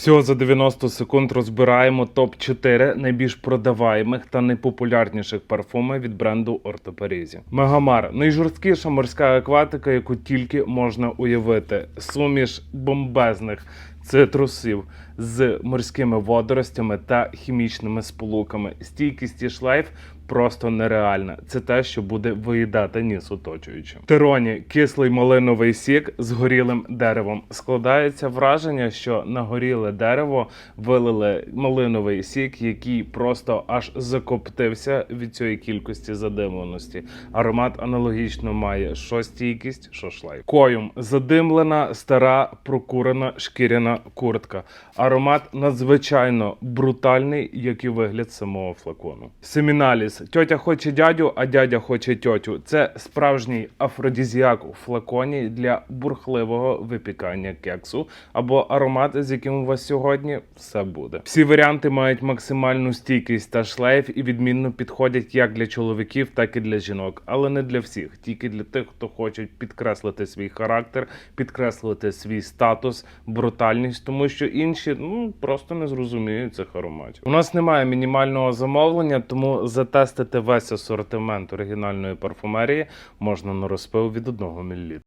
Всього за 90 секунд розбираємо топ 4 найбільш продаваємих та найпопулярніших парфуми від бренду Ортопарізі. Мегамар найжорсткіша морська акватика, яку тільки можна уявити. Суміш бомбезних цитрусів з морськими водоростями та хімічними сполуками. Стійкість і шлейф просто нереальна. Це те, що буде виїдати ніс оточуючим. Тероні кислий малиновий сік з горілим деревом. Складається враження, що на горіле дерево вилили малиновий сік, який просто аж закоптився від цієї кількості задимленості. Аромат аналогічно має що стійкість, що шлейф. Коюм задимлена, стара, прокурена шкіряна куртка. Аромат надзвичайно брутальний, як і вигляд самого флакону. Семіналіс. Тьотя хоче дядю, а дядя хоче тьотю. Це справжній афродізіак у флаконі для бурхливого випікання кексу або аромат, з яким у вас сьогодні все буде. Всі варіанти мають максимальну стійкість та шлейф і відмінно підходять як для чоловіків, так і для жінок, але не для всіх, тільки для тих, хто хоче підкреслити свій характер, підкреслити свій статус, брутальність, тому що інші ну просто не зрозуміють цих ароматів. У нас немає мінімального замовлення, тому затестити весь асортимент оригінальної парфумерії можна на розпил від 1 мл.